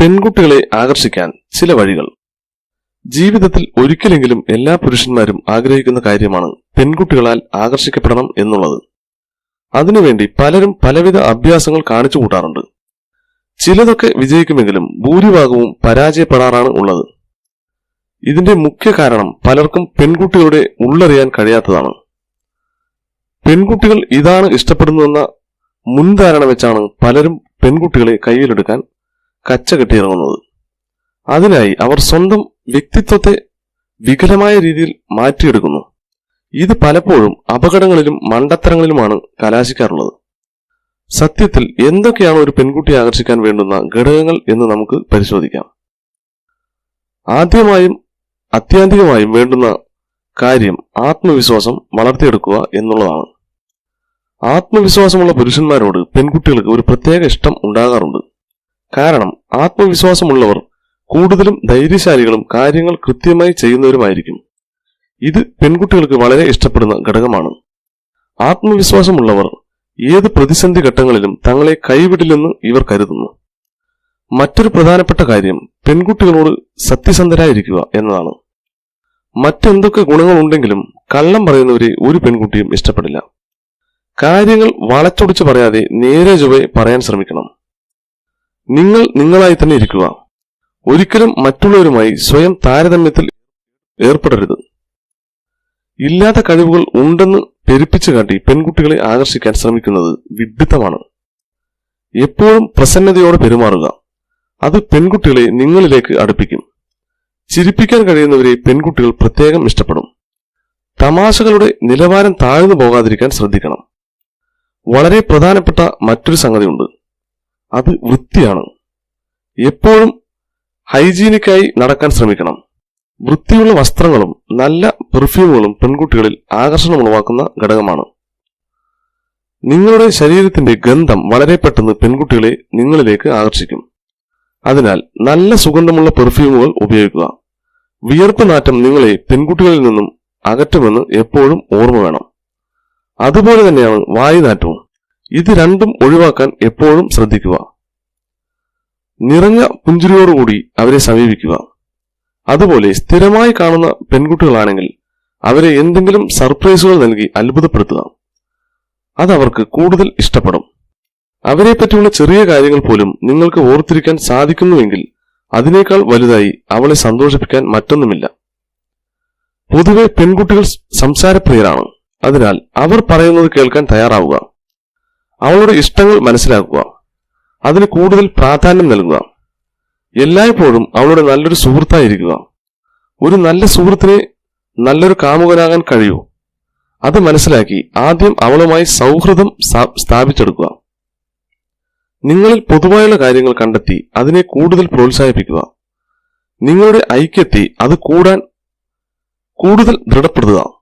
പെൺകുട്ടികളെ ആകർഷിക്കാൻ ചില വഴികൾ. ജീവിതത്തിൽ ഒരിക്കലെങ്കിലും എല്ലാ പുരുഷന്മാരും ആഗ്രഹിക്കുന്ന കാര്യമാണ് പെൺകുട്ടികളാൽ ആകർഷിക്കപ്പെടണം എന്നുള്ളത്. അതിനുവേണ്ടി പലരും പലവിധ അഭ്യാസങ്ങൾ കാണിച്ചു കൂട്ടാറുണ്ട്. ചിലതൊക്കെ വിജയിക്കുമെങ്കിലും ഭൂരിഭാഗവും പരാജയപ്പെടാറാണ് ഉള്ളത്. ഇതിന്റെ മുഖ്യ കാരണം പലർക്കും പെൺകുട്ടികളുടെ ഉള്ളറിയാൻ കഴിയാത്തതാണ്. പെൺകുട്ടികൾ ഇതാണ് ഇഷ്ടപ്പെടുന്നതെന്ന മുൻധാരണ വെച്ചാണ് പലരും പെൺകുട്ടികളെ കയ്യിലെടുക്കാൻ കച്ച കെട്ടിയിറങ്ങുന്നത്. അതിനായി അവർ സ്വന്തം വ്യക്തിത്വത്തെ വികലമായ രീതിയിൽ മാറ്റിയെടുക്കുന്നു. ഇത് പലപ്പോഴും അപകടങ്ങളിലും മണ്ടത്തരങ്ങളിലുമാണ് കലാശിക്കാറുള്ളത്. സത്യത്തിൽ എന്തൊക്കെയാണ് ഒരു പെൺകുട്ടിയെ ആകർഷിക്കാൻ വേണ്ടുന്ന ഘടകങ്ങൾ എന്ന് നമുക്ക് പരിശോധിക്കാം. ആദ്യമായും അത്യാന്തികമായും വേണ്ടുന്ന കാര്യം ആത്മവിശ്വാസം വളർത്തിയെടുക്കുക എന്നുള്ളതാണ്. ആത്മവിശ്വാസമുള്ള പുരുഷന്മാരോട് പെൺകുട്ടികൾക്ക് ഒരു പ്രത്യേക ഇഷ്ടം ഉണ്ടാകാറുണ്ട്. കാരണം ആത്മവിശ്വാസമുള്ളവർ കൂടുതലും ധൈര്യശാലികളും കാര്യങ്ങൾ കൃത്യമായി ചെയ്യുന്നവരുമായിരിക്കും. ഇത് പെൺകുട്ടികൾക്ക് വളരെ ഇഷ്ടപ്പെടുന്ന ഘടകമാണ്. ആത്മവിശ്വാസമുള്ളവർ ഏത് പ്രതിസന്ധി ഘട്ടങ്ങളിലും തങ്ങളെ കൈവിടില്ലെന്ന് ഇവർ കരുതുന്നു. മറ്റൊരു പ്രധാനപ്പെട്ട കാര്യം പെൺകുട്ടികളോട് സത്യസന്ധരായിരിക്കുക എന്നതാണ്. മറ്റെന്തൊക്കെ ഗുണങ്ങളുണ്ടെങ്കിലും കള്ളം പറയുന്നവരെ ഒരു പെൺകുട്ടിയും ഇഷ്ടപ്പെടില്ല. കാര്യങ്ങൾ വളച്ചൊടിച്ച് പറയാതെ നേരെ ചൊവ്വെ പറയാൻ ശ്രമിക്കണം. നിങ്ങൾ നിങ്ങളായി തന്നെ ഇരിക്കുക. ഒരിക്കലും മറ്റുള്ളവരുമായി സ്വയം താരതമ്യത്തിൽ ഏർപ്പെടരുത്. ഇല്ലാത്ത കഴിവുകൾ ഉണ്ടെന്ന് പെരുപ്പിച്ചു കാട്ടി പെൺകുട്ടികളെ ആകർഷിക്കാൻ ശ്രമിക്കുന്നത് വിഡ്ഢിത്തമാണ് എപ്പോഴും പ്രസന്നതയോടെ പെരുമാറുക. അത് പെൺകുട്ടികളെ നിങ്ങളിലേക്ക് അടുപ്പിക്കും. ചിരിപ്പിക്കാൻ കഴിയുന്നവരെ പെൺകുട്ടികൾ പ്രത്യേകം ഇഷ്ടപ്പെടും. തമാശകളുടെ നിലവാരം താഴ്ന്നു പോകാതിരിക്കാൻ ശ്രദ്ധിക്കണം. വളരെ പ്രധാനപ്പെട്ട മറ്റൊരു സംഗതിയുണ്ട്. അത് വൃത്തിയാണ്. എപ്പോഴും ഹൈജീനിക്കായി നടക്കാൻ ശ്രമിക്കണം. വൃത്തിയുള്ള വസ്ത്രങ്ങളും നല്ല പെർഫ്യൂമുകളും പെൺകുട്ടികളിൽ ആകർഷണം ഉളവാക്കുന്ന ഘടകമാണ്. നിങ്ങളുടെ ശരീരത്തിന്റെ ഗന്ധം വളരെ പെട്ടെന്ന് പെൺകുട്ടികളെ നിങ്ങളിലേക്ക് ആകർഷിക്കും. അതിനാൽ നല്ല സുഗന്ധമുള്ള പെർഫ്യൂമുകൾ ഉപയോഗിക്കുക. വിയർപ്പ് നാറ്റം നിങ്ങളെ പെൺകുട്ടികളിൽ നിന്നും അകറ്റുമെന്ന് എപ്പോഴും ഓർമ്മ വേണം. അതുപോലെ തന്നെയാണ് വായുനാറ്റവും. ഇത് രണ്ടും ഒഴിവാക്കാൻ എപ്പോഴും ശ്രദ്ധിക്കുക. നിറഞ്ഞ പുഞ്ചിരിയോടുകൂടി അവരെ സമീപിക്കുക. അതുപോലെ സ്ഥിരമായി കാണുന്ന പെൺകുട്ടികളാണെങ്കിൽ അവരെ എന്തെങ്കിലും സർപ്രൈസുകൾ നൽകി അത്ഭുതപ്പെടുത്തുക. അത് അവർക്ക് കൂടുതൽ ഇഷ്ടപ്പെടും. അവരെ പറ്റിയുള്ള ചെറിയ കാര്യങ്ങൾ പോലും നിങ്ങൾക്ക് ഓർത്തിരിക്കാൻ സാധിക്കുന്നുവെങ്കിൽ അതിനേക്കാൾ വലുതായി അവളെ സന്തോഷിപ്പിക്കാൻ മറ്റൊന്നുമില്ല. പൊതുവെ പെൺകുട്ടികൾ സംസാരപ്രിയരാണ്. അതിനാൽ അവർ പറയുന്നത് കേൾക്കാൻ തയ്യാറാവുക. അവളുടെ ഇഷ്ടങ്ങൾ മനസ്സിലാക്കുക. അതിന് കൂടുതൽ പ്രാധാന്യം നൽകുക. എല്ലായ്പ്പോഴും അവളുടെ നല്ലൊരു സുഹൃത്തായിരിക്കുക. ഒരു നല്ല സുഹൃത്തിനെ നല്ലൊരു കാമുകനാകാൻ കഴിയൂ. അത് മനസ്സിലാക്കി ആദ്യം അവളുമായി സൗഹൃദം സ്ഥാപിച്ചെടുക്കുക. നിങ്ങളിൽ പൊതുവായുള്ള കാര്യങ്ങൾ കണ്ടെത്തി അതിനെ കൂടുതൽ പ്രോത്സാഹിപ്പിക്കുക. നിങ്ങളുടെ ഐക്യത്തെ അത് കൂടാൻ കൂടുതൽ ദൃഢപ്പെടുത്തുക.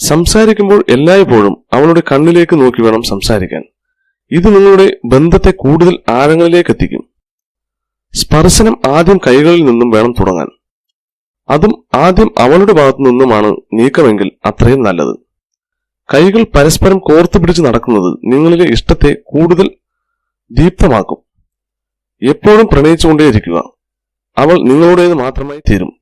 സംസാരിക്കുമ്പോൾ എല്ലായ്പ്പോഴും അവളുടെ കണ്ണിലേക്ക് നോക്കി വേണം സംസാരിക്കാൻ. ഇത് നിങ്ങളുടെ ബന്ധത്തെ കൂടുതൽ ആഴങ്ങളിലേക്ക് എത്തിക്കും സ്പർശനം ആദ്യം കൈകളിൽ നിന്നും വേണം തുടങ്ങാൻ. അതും ആദ്യം അവളുടെ ഭാഗത്തു നിന്നുമാണ് നീക്കമെങ്കിൽ അത്രയും നല്ലത്. കൈകൾ പരസ്പരം കോർത്തു പിടിച്ച് നടക്കുന്നത് നിങ്ങളിലെ ഇഷ്ടത്തെ കൂടുതൽ ദീപ്തമാക്കും. എപ്പോഴും പ്രണയിച്ചുകൊണ്ടേയിരിക്കുക. അവൾ നിങ്ങളുടേത് മാത്രമായി തീരും.